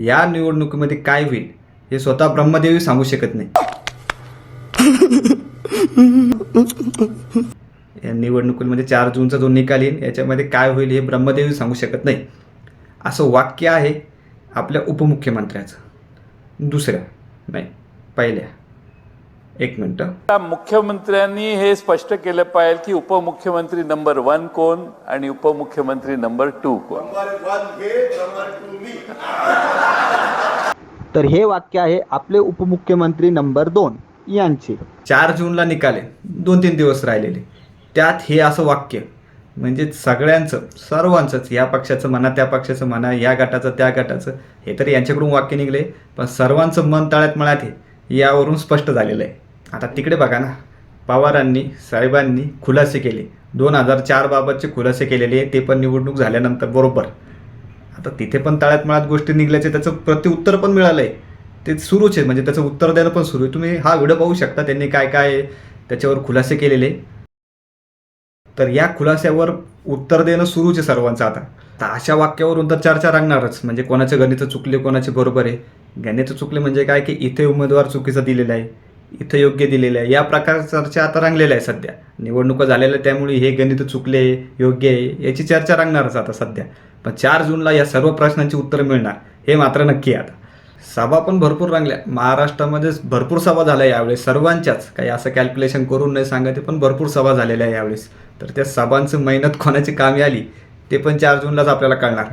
या निवडणुकीमध्ये काय होईल हे स्वतः ब्रह्मदेवी सांगू शकत नाही. या निवडणुकीमध्ये चार जूनचा जो निकाल येईल याच्यामध्ये काय होईल हे ब्रह्मदेवी सांगू शकत नाही. असं वाक्य आहे आपल्या उपमुख्यमंत्र्याचं. दुसऱ्या नाही पहिल्या. एक मिनटं. मुख्यमंत्र्यांनी हे स्पष्ट केलं पाहिजे की उपमुख्यमंत्री नंबर वन कोण आणि उपमुख्यमंत्री नंबर टू कोण? तर हे वाक्य आहे आपले उपमुख्यमंत्री नंबर दोन यांचे. चार जूनला निकाले दोन तीन दिवस राहिलेले. त्यात हे असं वाक्य म्हणजे सगळ्यांचं सर्वांचंच या पक्षाचं म्हणा त्या पक्षाचं म्हणा या गटाचं त्या गटाचं हे तर यांच्याकडून वाक्य निघले पण सर्वांचं मन तळ्यात मळ्यात हे यावरून स्पष्ट झालेलं आहे. आता तिकडे बघा ना पवारांनी साहेबांनी खुलासे केले. दोन हजार चारबाबतचे खुलासे केलेले ते पण निवडणूक झाल्यानंतर बरोबर. आता तिथे पण तळ्यात मळ्यात गोष्टी निघल्याचे त्याचं प्रत्युत्तर पण मिळालं आहे ते सुरूच आहे म्हणजे त्याचं उत्तर द्यायला पण सुरू आहे. तुम्ही हा व्हिडिओ पाहू शकता त्यांनी काय काय त्याच्यावर खुलासे केलेले. तर या खुलास्यावर उत्तर देणं सुरूच आहे सर्वांचं आता. तर अशा वाक्यावरून तर चर्चा रांगणारच म्हणजे कोणाचे गणित चुकले कोणाचे बरोबर आहे. गणित चुकले म्हणजे काय की इथे उमेदवार चुकीचा दिलेला आहे. इथं योग्य दिलेलं आहे. या प्रकार चर्चा आता रंगलेल्या आहे सध्या. निवडणुका झालेल्या त्यामुळे हे गणित चुकले योग्य आहे याची चर्चा रंगणारच आता सध्या. पण चार जूनला या सर्व प्रश्नांची उत्तरं मिळणार हे मात्र नक्की आहे आता. सभा पण भरपूर रंगल्या. महाराष्ट्रामध्ये भरपूर सभा झाल्या यावेळेस. सर्वांच्याच काही असं कॅल्क्युलेशन करून नाही सांगते पण भरपूर सभा झालेल्या आहे यावेळेस. तर त्या सभांचं मेहनत कोणाची कामी आली ते पण चार जूनलाच आपल्याला कळणार.